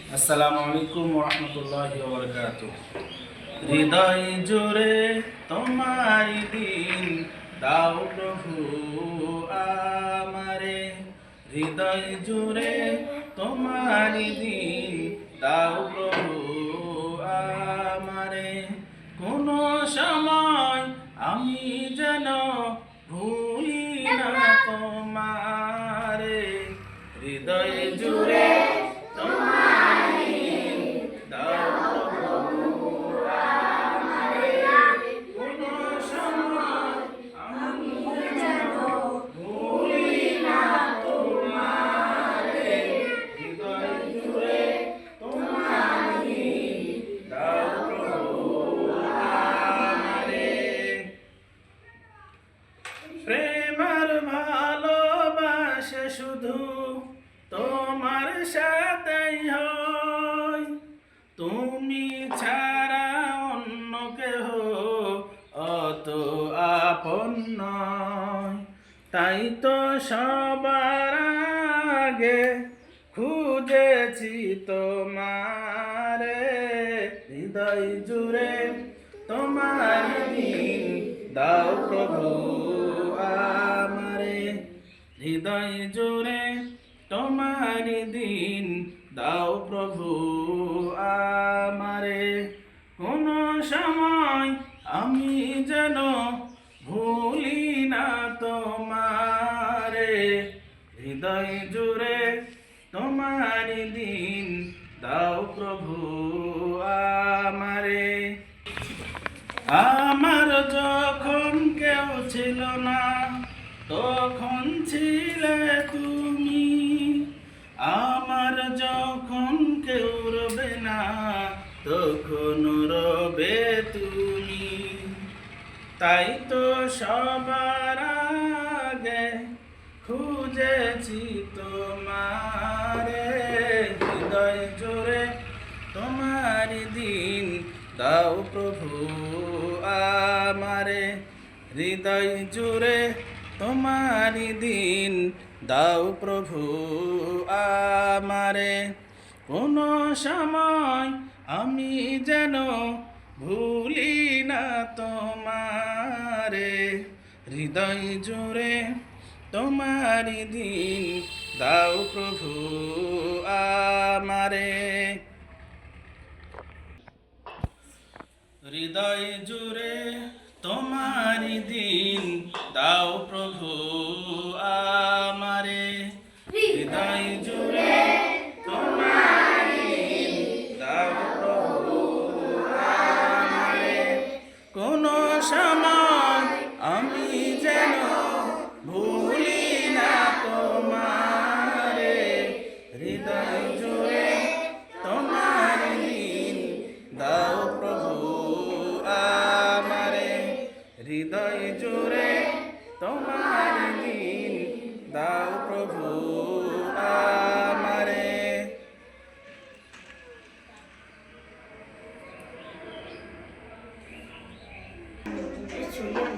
আসসালামু আলাইকুম রহমতুল্লাহ বরকাত হৃদয় জোরে তোমার দিন, দাও প্রভু আমারে। হৃদয় জোরে তোমার দিন, দাও প্রভু আমারে। কোন সময় আমি যেন ভুলি না তোমারে। হৃদয় জুড়ে শুধু তোমার সাথেই হয়। তুমি ছাড়া অন্য কেহ অত আপন তাই তো সবার আগে খুঁজেছি তোমারে হৃদয় জুড়ে। তোমার দাও প্রভু। হৃদয় জুড়ে তোমার দিন দাও প্রভু আমারে। কোন সময় আমি যেন ভুলি না তোমারে। হৃদয় জুড়ে তোমার দিন দাও প্রভু আমারে। আমার তখন ছিলে তুমি, আমার যখন কেউ রবে না, তখন রবে তুমি। তাই তো সবার আগে খুঁজেছি তোমারে, হৃদয় জোরে তোমার দিন দাও প্রভু আমারে, হৃদয় জুড়ে তোমার দিন দাও প্রভু আমারে। কোন সময় আমি যেন ভুলি না তোমারে। হৃদয় জুড়ে তোমার দিন দাও প্রভু আমারে। হৃদয় জুড়ে তোমার দিন দাও প্রভু আমারে হৃদয় জুড়ে তোমার দিন দাও প্রভু আমারে Thank.